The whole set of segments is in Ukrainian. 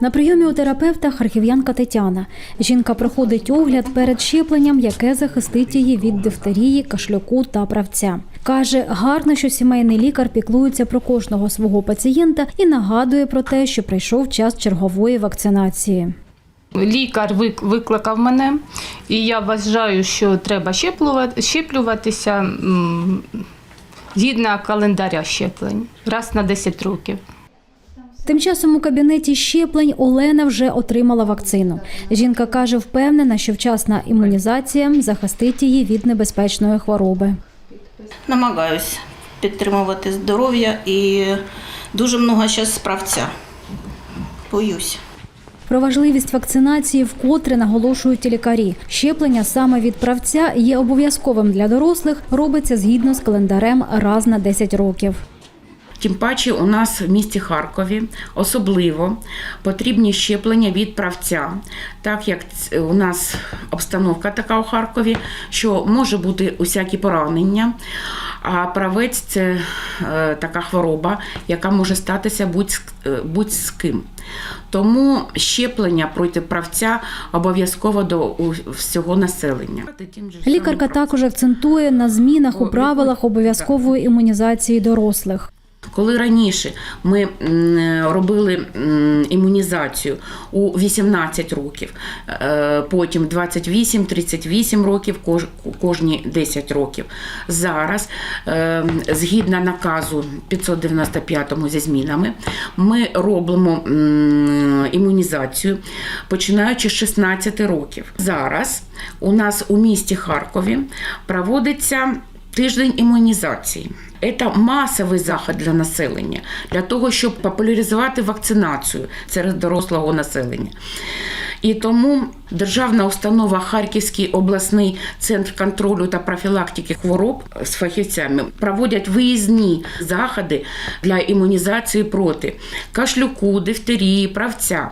На прийомі у терапевта харків'янка Тетяна. Жінка проходить огляд перед щепленням, яке захистить її від дифтерії, кашлюку та правця. Каже, гарно, що сімейний лікар піклується про кожного свого пацієнта і нагадує про те, що прийшов час чергової вакцинації. Лікар викликав мене, і я вважаю, що треба щеплюватися згідно календаря щеплень раз на 10 років. Тим часом у кабінеті щеплень Олена вже отримала вакцину. Жінка каже, впевнена, що вчасна імунізація захистить її від небезпечної хвороби. Намагаюсь підтримувати здоров'я і дуже много зараз справця. Боюсь. Про важливість вакцинації вкотре наголошують лікарі. Щеплення саме від правця є обов'язковим для дорослих, робиться згідно з календарем раз на 10 років. Тим паче у нас в місті Харкові особливо потрібні щеплення від правця, так як у нас обстановка така у Харкові, що може бути усякі поранення. А правець це е, така хвороба, яка може статися будь, е, будь з ким. Тому щеплення проти правця обов'язково до всього населення. Лікарка також акцентує на змінах у правилах обов'язкової імунізації дорослих. Коли раніше ми робили імунізацію у 18 років, е, потім 28-38 років, кож- кожні 10 років. Зараз, е, згідно наказу 595 зі змінами, ми робимо імунізацію починаючи з 16 років. Зараз у нас у місті Харкові проводиться Тиждень імунізації це масовий захід для населення, для того, щоб популяризувати вакцинацію серед дорослого населення. І тому державна установа Харківський обласний центр контролю та профілактики хвороб з фахівцями проводять виїзні заходи для імунізації проти кашлюку, дифтерії, правця.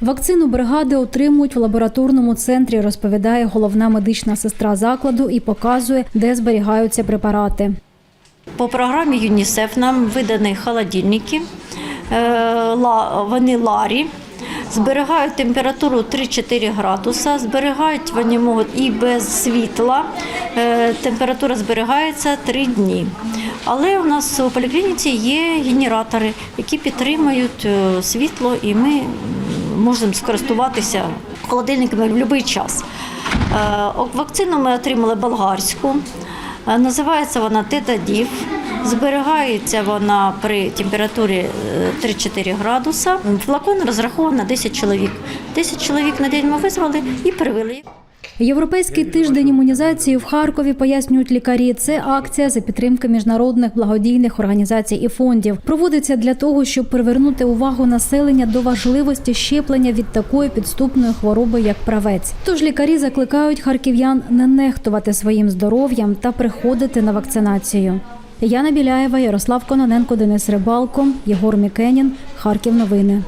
Вакцину бригади отримують в лабораторному центрі, розповідає головна медична сестра закладу і показує, де зберігаються препарати. По програмі ЮНІСЕФ нам видані холодильники, е, вони ларі. Зберігають температуру 3-4 градуса, зберігають вони можуть і без світла. Е, Температура зберігається 3 дні. Але у нас у поліклініці є генератори, які підтримують е, світло, і ми можемо скористуватися холодильниками в будь-який час. Е, Вакцину ми отримали болгарську. Е, Називається вона тетадів. Зберігається вона при температурі е, 3-4 градуса. Флакон розрахований на 10 чоловік. 10 чоловік на день ми визвали і привели. Європейський тиждень імунізації в Харкові пояснюють лікарі. Це акція за підтримки міжнародних благодійних організацій і фондів. Проводиться для того, щоб привернути увагу населення до важливості щеплення від такої підступної хвороби, як правець. Тож лікарі закликають харків'ян не нехтувати своїм здоров'ям та приходити на вакцинацію. Яна Біляєва, Ярослав Кононенко, Денис Рибалко, Єгор Мікенін, Харків. Новини.